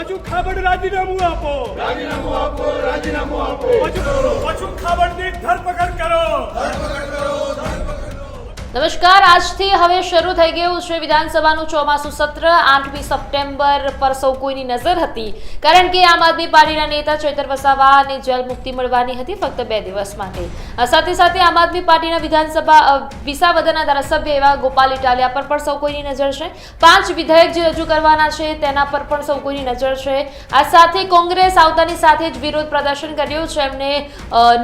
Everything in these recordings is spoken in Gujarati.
પછું ખાબડ રાજીનામું આપો. રાજીનામું આપો રાજીનામું આપો. પછું પછું ખાબડની ધરપકડ કરો. નમસ્કાર, આજથી હવે શરૂ થઈ ગયું છે વિધાનસભાનું ચોમાસું સત્ર. આઠમી સપ્ટેમ્બર પર સૌ કોઈની નજર હતી. કારણ કે આમ આદમી પાર્ટીના નેતા ચેતર વસાવાને જેલ મુક્તિ મળવાની હતી ફક્ત બે દિવસ માટે. સાથે સાથે આમ આદમી પાર્ટીના વિધાનસભા વિસાવદરના ધારાસભ્ય એવા ગોપાલ ઇટાલિયા પર પણ સૌ કોઈની નજર છે. પાંચ વિધેયક જે રજૂ કરવાના છે તેના પર પણ સૌ કોઈની નજર છે. આ સાથે કોંગ્રેસ આવતાની સાથે જ વિરોધ પ્રદર્શન કર્યું છે. એમને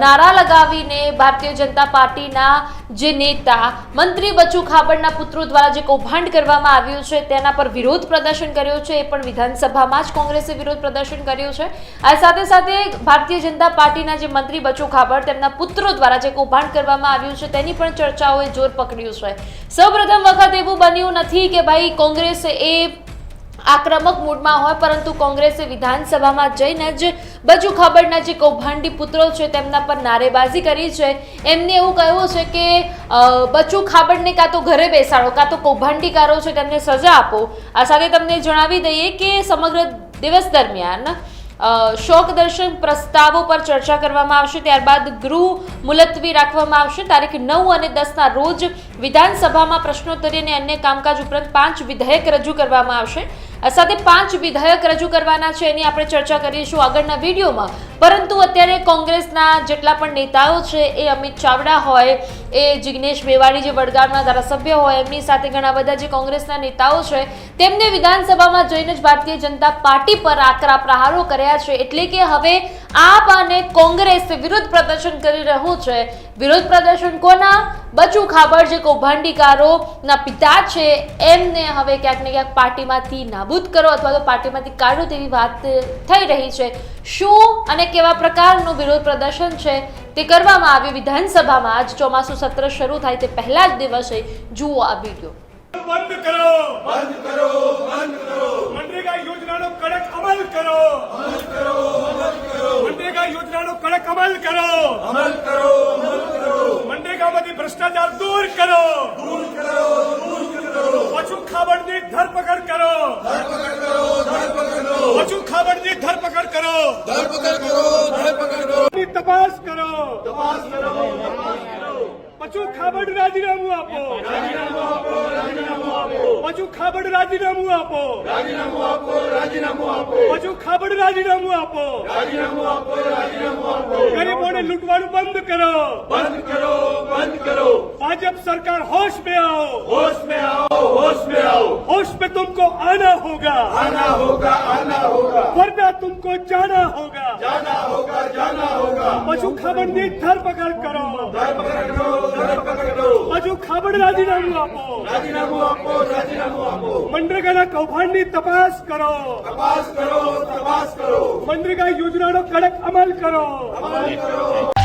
નારા લગાવીને ભારતીય જનતા પાર્ટીના જે નેતા મંત્રી બચુ ખાબડના પુત્રો દ્વારા જે કૌભાંડ કરવામાં આવ્યું છે, તેના પર વિરોધ પ્રદર્શન કર્યું છે, એ પણ વિધાનસભામાં જ કોંગ્રેસે વિરોધ પ્રદર્શન કર્યું છે. આ સાથે સાથે ભારતીય જનતા પાર્ટીના જે મંત્રી બચુ ખાબડ, તેમના પુત્રો દ્વારા જે કૌભાંડ કરવામાં આવ્યું છે, તેની પણ ચર્ચાઓએ જોર પકડ્યું છે. સૌપ્રથમ વખત એવું બન્યું નથી કે ભાઈ કોંગ્રેસ એ આક્રમક મૂડમાં હોય, પરંતુ કોંગ્રેસે વિધાનસભામાં જઈને જ બજુ ખબરના જે કૌભાંડી પુત્રો છે તેમના પર નારેબાજી કરી છે. એમને એવું કહ્યું છે કે બચુ ખાબડને કાં તો ઘરે બેસાડો, કાં તો કૌભાંડીકારો છે તેમને સજા આપો. આ સાથે તમને જણાવી દઈએ કે સમગ્ર દિવસ દરમિયાન શોક દર્શન પ્રસ્તાવો પર ચર્ચા કરવામાં આવશે. ત્યારબાદ ગૃહ મુલતવી રાખવામાં આવશે. તારીખ નવ અને દસના રોજ વિધાનસભામાં પ્રશ્નોત્તરી અને અન્ય કામકાજ ઉપરાંત પાંચ વિધેયક રજૂ કરવામાં આવશે. આ સાથે પાંચ વિધેયક રજૂ કરવાના છે એની આપણે ચર્ચા કરીશું આગળના વિડીયોમાં. પરંતુ અત્યારે કોંગ્રેસના જેટલા પણ નેતાઓ છે એ અમિત ચાવડા હોય, એ જિગ્નેશ મેવાડી જે વડગામના ધારાસભ્ય હોય, એમની સાથે ઘણા બધા જે કોંગ્રેસના નેતાઓ છે, તેમને વિધાનસભામાં જઈને જ ભારતીય જનતા પાર્ટી પર આકરા પ્રહારો કર્યા છે. એટલે કે હવે આપ અને કોંગ્રેસ વિરોધ પ્રદર્શન કરી રહ્યું છે. વિરોધ પ્રદર્શન કોના? બચુ ખાબડ જે કૌભાંડીકારો ના પિતા છે એમને હવે ક્યાંક ને ક્યાંક પાર્ટીમાંથી નાબૂદ કરો અથવા તો પાર્ટીમાંથી કાઢો તેવી વાત થઈ રહી છે. શું અને કેવા પ્રકારનું વિરોધ પ્રદર્શન છે તે કરવામાં આવ્યું? વિધાનસભામાં આજ ચોમાસું સત્ર શરૂ થાય તે પહેલા જ દિવસે જુઓ આ વીડિયો. બંધ કરો! બંધ કરો બંધ કરો! મનરેગા યોજનાનો કડક અમલ કરો! અમલ કરો અમલ કરો! મનરેગા યોજનાનો કડક અમલ કરો! અમલ કરો અમલ કરો મનરેગામાંથી ભ્રષ્ટાચાર દૂર કરો દૂર કરો દૂર કરો પછું ખાબડની ધરપકડ કરો ધરપકડ કરો ધરપકડ કરો પછું ખાબડની ધરપકડ કરો ધરપકડ કરો ધરપકડ કરો ની તપાસ કરો તપાસ કરો તપાસ કરો પછું ખાબડ રાજીનામું આપો રાજીનામું આપો રાજીનામું આપો પછું ખાબડ રાજીનામું આપો રાજીનામું આપો રાજીનામું આપો પછું ખાબડ રાજીનામું આપો ગરીબોને લૂંટવાનું बंद करो। बंद करो બંધ કરો ભાજप सरकार होश में आओ। होश में आओ होश में आओ। होश में तुमको आना होगा। आना होगा आना होगा। वरना तुमको जाना होगा। जाना होगा जाना होगा। पशु खाबंदी धरपकड़ करो। धरपकड़ करो પશુ રાજીનામું આપો. રાજીનામું આપો રાજીનામું આપો. મનરેગાના કૌભાંડની તપાસ કરો. તપાસ કરો તપાસ કરો. મનરેગા યોજનાનો કડક અમલ કરો. અમલ કરો.